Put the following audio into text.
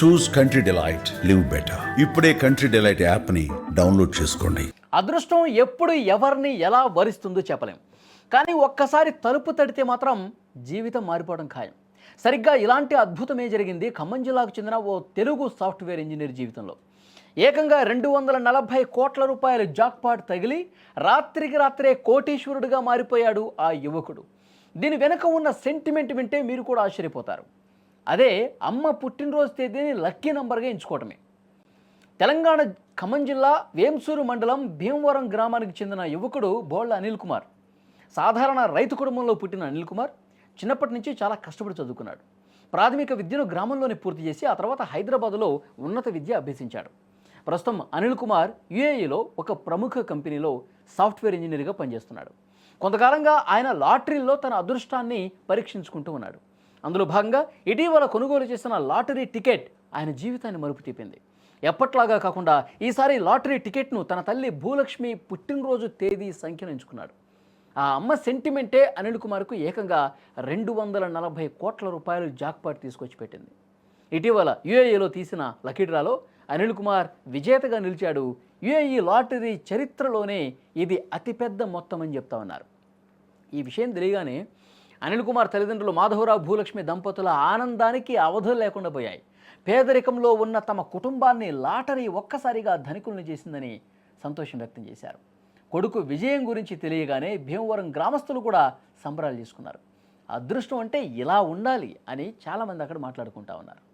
Choose country delight live better ఇప్పుడే country delight యాప్ని download చేసుకోండి. అదృష్టం ఎప్పుడు ఎవరిని ఎలా వరిస్తుందో చెప్పలేం. కానీ ఒక్కసారి తలుపు తడితే మాత్రం జీవితం మారిపోవడం ఖాయం. సరిగ్గా ఇలాంటి అద్భుతమే జరిగింది ఖమ్మం జిల్లాకు చెందిన ఓ తెలుగు సాఫ్ట్వేర్ ఇంజనీర్ జీవితంలో. ఏకంగా రెండు వందల నలభై కోట్ల రూపాయల జాక్పాట్ తగిలి రాత్రికి రాత్రే కోటీశ్వరుడిగా మారిపోయాడు ఆ యువకుడు. దీని వెనుక ఉన్న సెంటిమెంట్ వింటే మీరు కూడా ఆశ్చర్యపోతారు. అదే అమ్మ పుట్టినరోజు తేదీని లక్కీ నంబర్గా ఎంచుకోవటమే. తెలంగాణ ఖమ్మం జిల్లా వేంసూరు మండలం భీమవరం గ్రామానికి చెందిన యువకుడు బోళ్ళ అనిల్ కుమార్. సాధారణ రైతు కుటుంబంలో పుట్టిన అనిల్ కుమార్ చిన్నప్పటి నుంచి చాలా కష్టపడి చదువుకున్నాడు. ప్రాథమిక విద్యను గ్రామంలోనే పూర్తి చేసి ఆ తర్వాత హైదరాబాద్లో ఉన్నత విద్య అభ్యసించాడు. ప్రస్తుతం అనిల్ కుమార్ యుఏఈలో ఒక ప్రముఖ కంపెనీలో సాఫ్ట్వేర్ ఇంజనీర్గా పనిచేస్తున్నాడు. కొంతకాలంగా ఆయన లాటరీలో తన అదృష్టాన్ని పరీక్షించుకుంటూ ఉన్నాడు. అందులో భాగంగా ఇటీవల కొనుగోలు చేసిన లాటరీ టికెట్ ఆయన జీవితాన్ని మరుపు తిప్పింది ఎప్పట్లాగా కాకుండా ఈసారి లాటరీ టికెట్ను తన తల్లి భూలక్ష్మి పుట్టినరోజు తేదీ సంఖ్యను ఎంచుకున్నాడు. ఆ అమ్మ సెంటిమెంటే అనిల్ కుమార్కు ఏకంగా రెండు వందల నలభై కోట్ల రూపాయలు జాక్పాట్ తీసుకొచ్చి పెట్టింది. ఇటీవల యుఏఈలో తీసిన లకీడ్రాలో అనిల్ కుమార్ విజేతగా నిలిచాడు. యుఏఈ లాటరీ చరిత్రలోనే ఇది అతిపెద్ద మొత్తం అని చెప్తా ఉన్నారు. ఈ విషయం తెలియగానే అనిల్ కుమార్ తల్లిదండ్రులు మాధవరావు భూలక్ష్మి దంపతుల ఆనందానికి అవధులు లేకుండా పోయాయి. పేదరికంలో ఉన్న తమ కుటుంబాన్ని లాటరీ ఒక్కసారిగా ధనికుల్ని చేసిందని సంతోషం వ్యక్తం చేశారు. కొడుకు విజయం గురించి తెలియగానే భీమవరం గ్రామస్తులు కూడా సంబరాలు చేసుకున్నారు. అదృష్టం అంటే ఇలా ఉండాలి అని చాలామంది అక్కడ మాట్లాడుకుంటా ఉన్నారు.